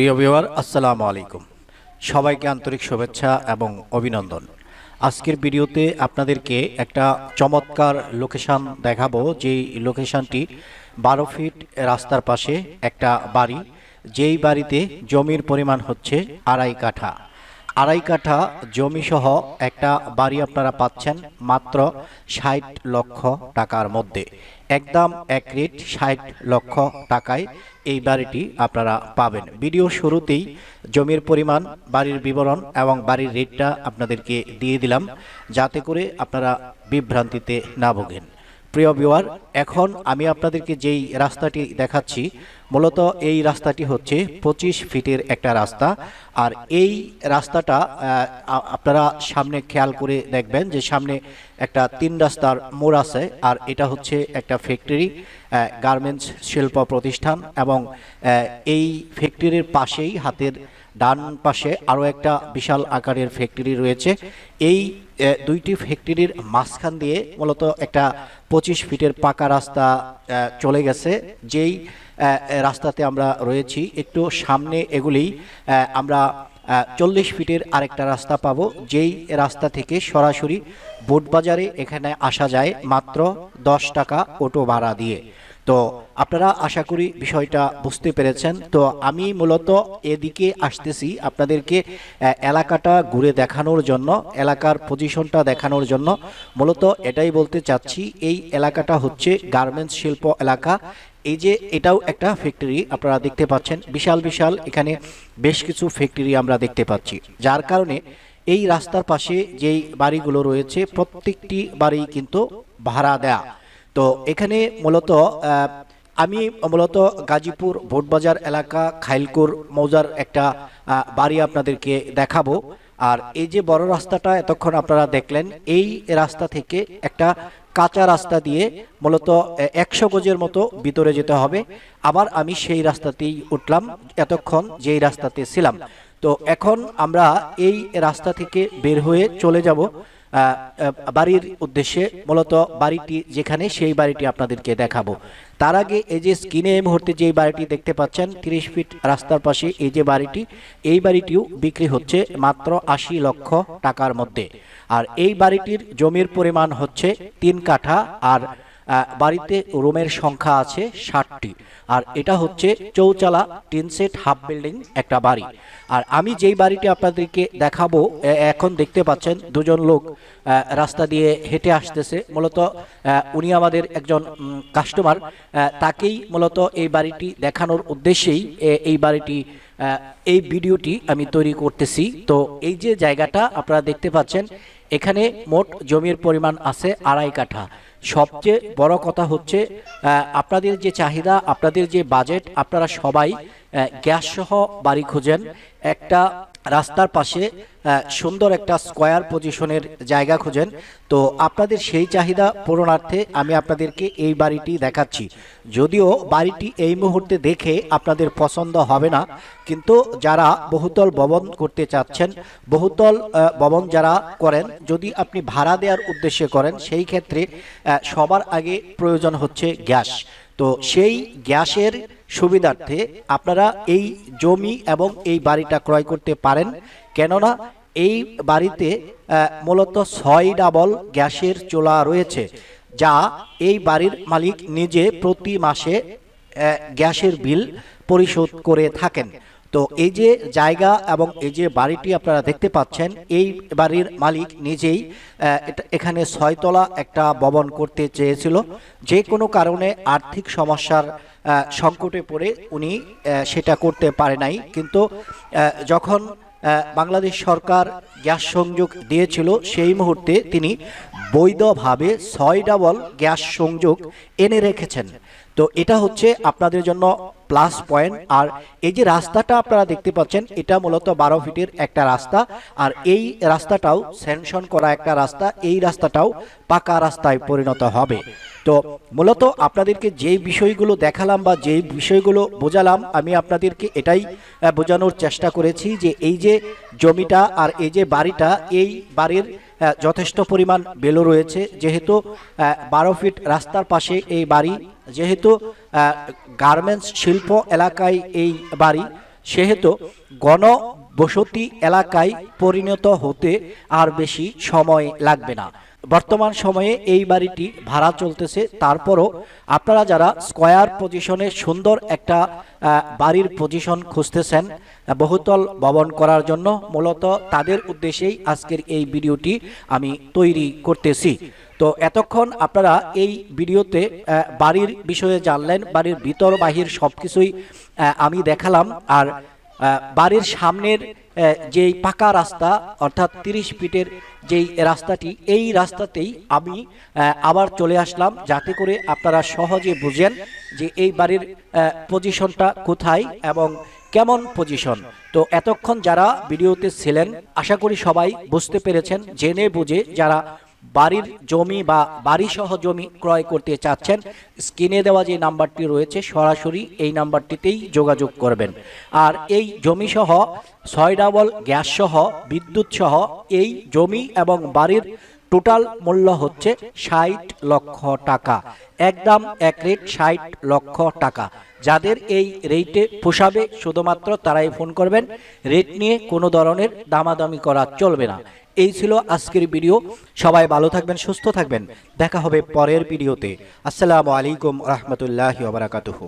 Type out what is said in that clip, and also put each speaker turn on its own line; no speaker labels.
প্রিয় ভিউয়ার, আসসালামু আলাইকুম। সবাইকে আন্তরিক শুভেচ্ছা এবং অভিনন্দন। আজকের ভিডিওতে আপনাদেরকে একটা চমৎকার লোকেশান দেখাবো, যেই লোকেশানটি বারো ফিট রাস্তার পাশে একটা বাড়ি, যেই বাড়িতে জমির পরিমাণ হচ্ছে আড়াই কাঠা। আড়াই কাঠা জমি সহ একটা বাড়ি আপনারা পাচ্ছেন মাত্র ষাট লক্ষ টাকার মধ্যে। একদম এক রেট ষাট লক্ষ টাকায় এই বাড়িটি আপনারা পাবেন। ভিডিও শুরুতেই জমির পরিমাণ, বাড়ির বিবরণ এবং বাড়ির রেটটা আপনাদেরকে দিয়ে দিলাম, যাতে করে আপনারা বিভ্রান্তিতে না ভোগেন। প্রিয় ভিউয়ার এখন আমি আপনাদেরকে যেই রাস্তাটি দেখাচ্ছি, মূলত এই রাস্তাটি হচ্ছে পঁচিশ ফিটের একটা রাস্তা। আর এই রাস্তাটা আপনারা সামনে খেয়াল করে দেখবেন যে সামনে একটা তিন রাস্তার মোড় আছে, আর এটা হচ্ছে একটা ফ্যাক্টরি গার্মেন্টস শিল্প প্রতিষ্ঠান এবং এই ফ্যাক্টরির পাশেই হাতের ডান পাশে আরও একটা বিশাল আকারের ফ্যাক্টরি রয়েছে। এই দুইটি ফ্যাক্টরির মাঝখান দিয়ে মূলত একটা পঁচিশ ফিটের পাকা রাস্তা চলে গেছে। যেই রাস্তাতে আমরা রয়েছি, একটু সামনে এগুলি আমরা চল্লিশ ফিটের আরেকটা রাস্তা পাবো। যেই রাস্তা থেকে সরাসরি বোটবাজারে এখানে আসা যায় মাত্র দশ টাকা অটো ভাড়া দিয়ে। তো আপনারা আশা করি বিষয়টা বুঝতে পেরেছেন। তো আমি মূলত এদিকে আসতেছি আপনাদেরকে এলাকাটা ঘুরে দেখানোর জন্য, এলাকার পজিশনটা দেখানোর জন্য। মূলত এটাই বলতে চাচ্ছি, এই এলাকাটা হচ্ছে গার্মেন্টস শিল্প এলাকা। এই যে এটাও একটা ফ্যাক্টরি আপনারা দেখতে পাচ্ছেন, বিশাল বিশাল এখানে বেশ কিছু ফ্যাক্টরি আমরা দেখতে পাচ্ছি। যার কারণে এই রাস্তার পাশে যেই বাড়িগুলো রয়েছে, প্রত্যেকটি বাড়ি কিন্তু ভাড়া দেয়া। তো এখানে মূলত আমি মূলত গাজীপুর ভোটবাজার এলাকা, খাইলকুর, মৌজার একটা বাড়ি আপনাদেরকে দেখাবো। আর এই যে বড় রাস্তাটা এতক্ষণ আপনারা দেখলেন, এই রাস্তা থেকে একটা কাঁচা রাস্তা দিয়ে মূলত একশো গজের মতো ভিতরে যেতে হবে। আবার আমি সেই রাস্তাতেই উঠলাম, এতক্ষণ যেই রাস্তাতে ছিলাম। তো এখন আমরা এই রাস্তা থেকে বের হয়ে চলে যাব। বাড়ির উদ্দেশ্যে মূলত বাড়িটি যেখানে সেই বাড়িটি আপনাদেরকে দেখাবো। তার আগে এই যে স্ক্রিনে এই মুহূর্তে যে বাড়িটি দেখতে পাচ্ছেন, তিরিশ ফিট রাস্তার পাশে এই যে বাড়িটি, এই বাড়িটিও বিক্রি হচ্ছে মাত্র আশি লক্ষ টাকার মধ্যে। আর এই বাড়িটির জমির পরিমাণ হচ্ছে তিন কাঠা আর বাড়িতে রুমের সংখ্যা আছে ষাটটি। আর এটা হচ্ছে চৌচালা টিন সেট হাফ বিল্ডিং একটা বাড়ি। আর আমি যেই বাড়িটি আপনাদেরকে দেখাবো এখন দেখতে পাচ্ছেন দুজন লোক রাস্তা দিয়ে হেঁটে আসতেছে। মূলত উনি আমাদের একজন কাস্টমার তাকেই মূলত এই বাড়িটি দেখানোর উদ্দেশ্যেই এই বাড়িটি এই ভিডিওটি আমি তৈরি করতেছি। তো এই যে জায়গাটা আপনারা দেখতে পাচ্ছেন, এখানে মোট জমির পরিমাণ আছে আড়াই কাঠা। সবচেয়ে বড় কথা হচ্ছে আপনাদের যে চাহিদা, আপনাদের যে বাজেট, আপনারা সবাই গ্যাস সহ বাড়ি খোঁজেন। একটা রাস্তার পাশে সুন্দর একটা স্কোয়ার পজিশনের জায়গা খুঁজেন। তো আপনাদের সেই চাহিদা পূরণার্থে আমি আপনাদেরকে এই বাড়িটি দেখাচ্ছি। যদিও বাড়িটি এই মুহূর্তে দেখে আপনাদের পছন্দ হবে না, কিন্তু যারা বহুতল ভবন করতে চাচ্ছেন, বহুতল ভবন যারা করেন, যদি আপনি ভাড়া দেওয়ার উদ্দেশ্যে করেন, সেই ক্ষেত্রে সবার আগে প্রয়োজন হচ্ছে গ্যাস। তো সেই গ্যাসের সুবিধার্থে আপনারা এই জমি এবং এই বাড়িটা ক্রয় করতে পারেন। কেননা এই বাড়িতে মূলত ছয় ডাবল গ্যাসের চোলা রয়েছে, যা এই বাড়ির মালিক নিজে প্রতি মাসে গ্যাসের বিল পরিশোধ করে থাকেন। তো এই যে জায়গা এবং এই যে বাড়িটি আপনারা দেখতে পাচ্ছেন, এই বাড়ির মালিক নিজেই এখানে ছয়তলা একটা ভবন করতে চেয়েছিল। যে কোনো কারণে আর্থিক সমস্যার সংকটে পড়ে উনি সেটা করতে পারে নাই। কিন্তু যখন বাংলাদেশ সরকার গ্যাস সংযোগ দিয়েছিল, সেই মুহূর্তে তিনি বৈধভাবে ছয় ডাবল গ্যাস সংযোগ এনে রেখেছেন। তো এটা হচ্ছে আপনাদের জন্য প্লাস পয়েন্ট। আর এই যে রাস্তাটা আপনারা দেখতে পাচ্ছেন, এটা মূলত বারো ফিটের একটা রাস্তা। আর এই রাস্তাটাও স্যাংশন করা একটা রাস্তা, এই রাস্তাটাও পাকা রাস্তায় পরিণত হবে। তো মূলত আপনাদেরকে যেই বিষয়গুলো দেখালাম বা যেই বিষয়গুলো বোঝালাম, আমি আপনাদেরকে এটাই বোঝানোর চেষ্টা করেছি যে এই যে জমিটা আর এই যে বাড়িটা, এই বাড়ির যথেষ্ট পরিমাণ বেলো রয়েছে। যেহেতু বারো ফিট রাস্তার পাশে এই বাড়ি, যেহেতু গার্মেন্টস শিল্প এলাকায় এই বাড়ি, সেহেতু গণবসতি এলাকায় পরিণত হতে আর বেশি সময় লাগবে না। বর্তমান সময়ে এই বাড়িটি ভাড়া চলতেছে। তারপরও আপনারা যারা স্কোয়ার পজিশনে সুন্দর একটা বাড়ির পজিশন খুঁজতেছেন, বহুতল ভবন করার জন্য মূলত তাদের উদ্দেশ্যেই আজকের এই ভিডিওটি আমি তৈরি করতেছি। তো এতক্ষণ আপনারা এই ভিডিওতে বাড়ির বিষয়ে জানলেন, বাড়ির ভিতর বাহির সব কিছুই আমি দেখালাম। আর বাড়ির সামনের যেই পাকা রাস্তা, অর্থাৎ তিরিশ ফিটের যেই রাস্তাটি, এই রাস্তাতেই আমি আবার চলে আসলাম যাতে করে আপনারা সহজে বুঝেন যে এই বাড়ির পজিশনটা কোথায় এবং কেমন পজিশন তো এতক্ষণ যারা ভিডিওতে ছিলেন, আশা করি সবাই বুঝতে পেরেছেন, জেনে বুঝে যারা বাড়ির জমি বা বাড়ি সহ জমি ক্রয় করতে চাচ্ছেন, স্ক্রিনে দেওয়া যে নাম্বারটি রয়েছে, সরাসরি এই নাম্বারটিতেই যোগাযোগ করবেন। আর এই জমি সহ ছয় ডাবল গ্যাস সহ বিদ্যুৎ সহ এই জমি এবং বাড়ির টোটাল মূল্য হচ্ছে ষাট লক্ষ টাকা। একদম এক রেট ষাট লক্ষ টাকা। যাদের এই রেটে পোষাবে, শুধুমাত্র তারাই ফোন করবেন। রেট নিয়ে কোনো ধরনের দামাদামি করা চলবে না। এই ছিল আজকের ভিডিও। সবাই ভালো থাকবেন, সুস্থ থাকবেন। দেখা হবে পরের ভিডিওতে। আসসালামু আলাইকুম রহমতুল্লাহ বারাকাতুহু।